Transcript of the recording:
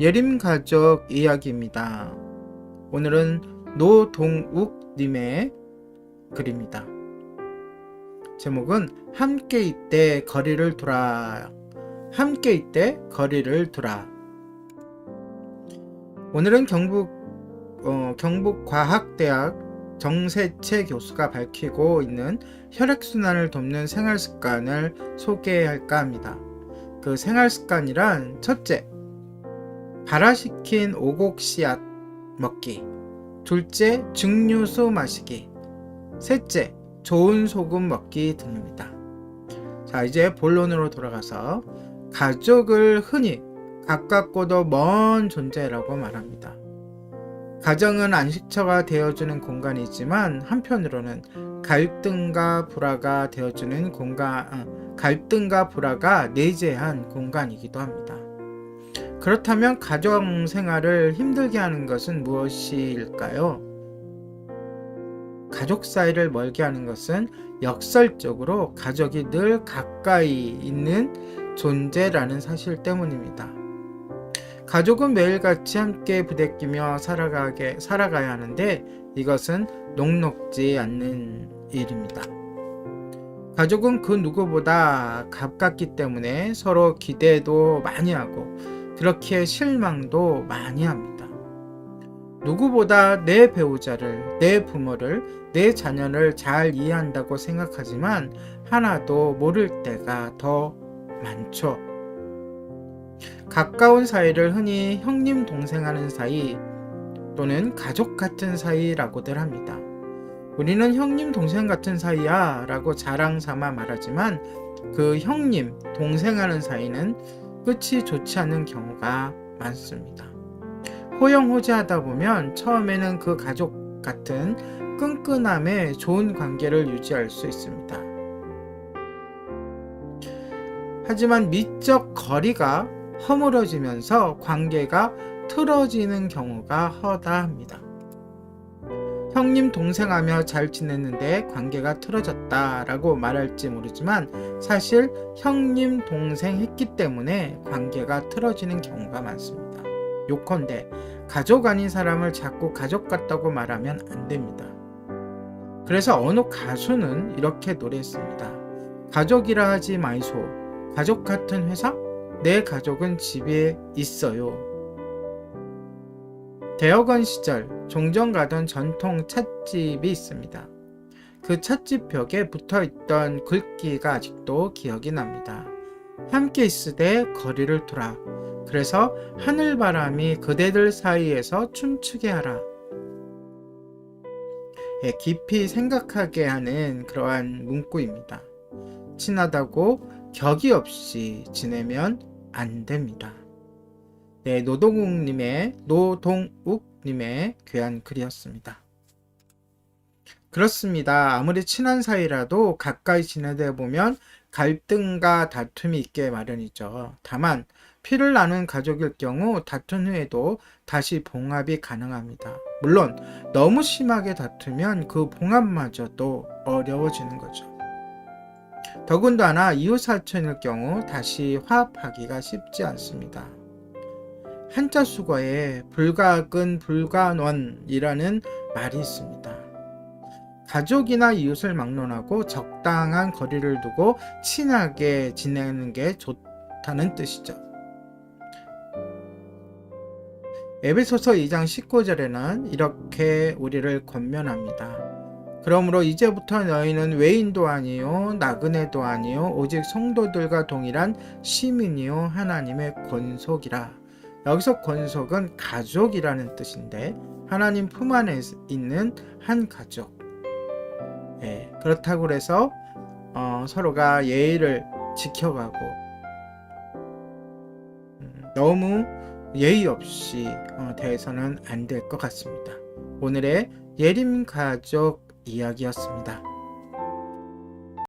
예림 가족 이야기입니다. 오늘은 노동욱님의 글입니다. 제목은 함께 있대 거리를 두라. 함께 있대 거리를 두라. 오늘은 경북 어, 경북과학대학 정세채 교수가 밝히고 있는 혈액순환을 돕는 생활 습관을 소개할까 합니다. 그 생활 습관이란 첫째, 발화시킨 오곡 씨앗 먹기. 둘째, 증류수 마시기. 셋째, 좋은 소금 먹기 등입니다. 자, 이제 본론으로 돌아가서 가족을 흔히 가깝고도 먼 존재라고 말합니다. 가정은 안식처가 되어주는 공간이지만 한편으로는 갈등과 불화가 되어주는 공간, 어, 갈등과 불화가 내재한 공간이기도 합니다. 그렇다면 가정 생활을 힘들게 하는 것은 무엇일까요? 가족 사이를 멀게 하는 것은 역설적으로 가족이 늘 가까이 있는 존재라는 사실 때문입니다. 가족은 매일같이 함께 부대끼며 살아가게, 살아가야 하는데 이것은 녹록지 않는 일입니다. 가족은 그 누구보다 가깝기 때문에 서로 기대도 많이 하고 그렇게 실망도 많이 합니다. 누구보다 내 배우자를, 내 부모를, 내 자녀를 잘 이해한다고 생각하지만 하나도 모를 때가 더 많죠. 가까운 사이를 흔히 형님 동생 하는 사이 또는 가족 같은 사이라고들 합니다. 우리는 형님 동생 같은 사이야 라고 자랑 삼아 말하지만 그 형님 동생 하는 사이는 끝이 좋지 않은 경우가 많습니다. 호영호재하다 보면 처음에는 그 가족 같은 끈끈함에 좋은 관계를 유지할 수 있습니다. 하지만 미적 거리가 허물어지면서 관계가 틀어지는 경우가 허다합니다. 형님 동생하며 잘 지냈는데 관계가 틀어졌다라고 말할지 모르지만 사실 형님 동생 했기 때문에 관계가 틀어지는 경우가 많습니다. 요컨대 가족 아닌 사람을 자꾸 가족 같다고 말하면 안 됩니다. 그래서 어느 가수는 이렇게 노래했습니다. 가족이라 하지 마이소. 가족 같은 회사? 내 가족은 집에 있어요. 대학원 시절 종종 가던 전통 찻집이 있습니다. 그 찻집 벽에 붙어 있던 글귀가 아직도 기억이 납니다. 함께 있으되 거리를 두라. 그래서 하늘 바람이 그대들 사이에서 춤추게 하라. 예, 깊이 생각하게 하는 그러한 문구입니다. 친하다고 격이 없이 지내면 안 됩니다. 네, 노동욱님의 노동욱님의 귀한 글이었습니다. 그렇습니다. 아무리 친한 사이라도 가까이 지내다 보면 갈등과 다툼이 있게 마련이죠. 다만 피를 나눈 가족일 경우 다툰 후에도 다시 봉합이 가능합니다. 물론 너무 심하게 다투면 그 봉합마저도 어려워지는 거죠. 더군다나 이웃 사촌일 경우 다시 화합하기가 쉽지 않습니다. 한자 수거에 불가근 불가원이라는 말이 있습니다. 가족이나 이웃을 막론하고 적당한 거리를 두고 친하게 지내는 게 좋다는 뜻이죠. 에베소서 2장 19절에는 이렇게 우리를 권면합니다. 그러므로 이제부터 너희는 외인도 아니요 나그네도 아니요 오직 성도들과 동일한 시민이요 하나님의 권속이라. 여기서 권속은 가족이라는 뜻인데 하나님 품 안에 있는 한 가족. 예, 그렇다고 해서 어, 서로가 예의를 지켜가고 음, 너무 예의 없이 어, 대해서는 안 될 것 같습니다. 오늘의 예림 가족 이야기였습니다.